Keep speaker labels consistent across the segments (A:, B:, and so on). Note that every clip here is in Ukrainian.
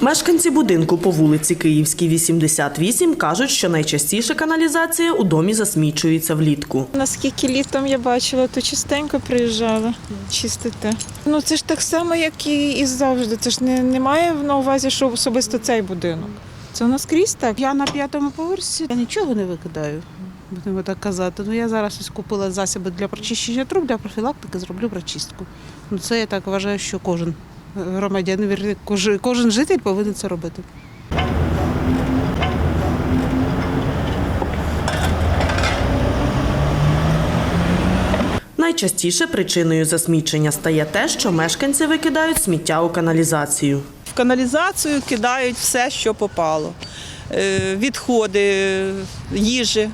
A: Мешканці будинку по вулиці Київській, 88, кажуть, що найчастіше каналізація у домі засмічується влітку.
B: Наскільки літом я бачила, то частенько приїжджала чистити. Ну це ж так само, як і, і завжди. Це ж не, немає на увазі, що особисто цей будинок. Це у нас крізь так.
C: Я на п'ятому поверсі я нічого не викидаю, будемо так казати. Ну я зараз ось купила засоби для прочищення труб, для профілактики зроблю прочистку. Ну це я так вважаю, що кожен громадянин, вірні, кожен, кожен житель повинен це робити.
A: Найчастіше причиною засмічення стає те, що мешканці викидають сміття у каналізацію.
D: В каналізацію кидають все, що попало. Е, Відходи їжі,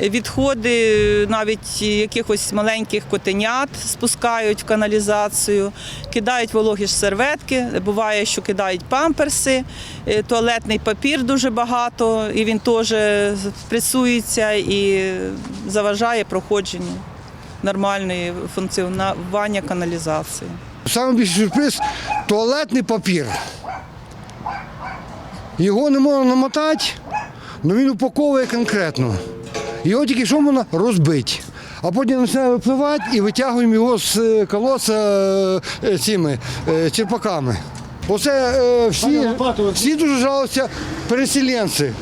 D: відходи навіть якихось маленьких котенят спускають в каналізацію, кидають вологі ж серветки, буває, що кидають памперси, е, туалетний папір дуже багато, і він теж пресується і заважає проходженню нормальної функціонування каналізації.
E: Саме більший сюрприз туалетний папір. Його не можна намотати, але він упаковує конкретно. Його тільки що можна розбити. А потім починає випливати і витягуємо його з е, колоса е, цими е, черпаками. Оце всі, всі дуже жалуються переселенці,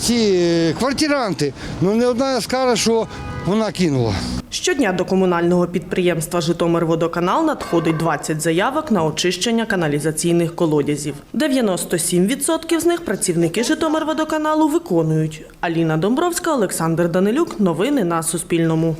E: ці квартиранти. Ну не одна скаже, що вона кинула.
A: Щодня до комунального підприємства Житомирводоканал надходить 20 заявок на очищення каналізаційних колодязів. 97% з них працівники Житомирводоканалу виконують. Аліна Домбровська, Олександр Данилюк. Новини на Суспільному.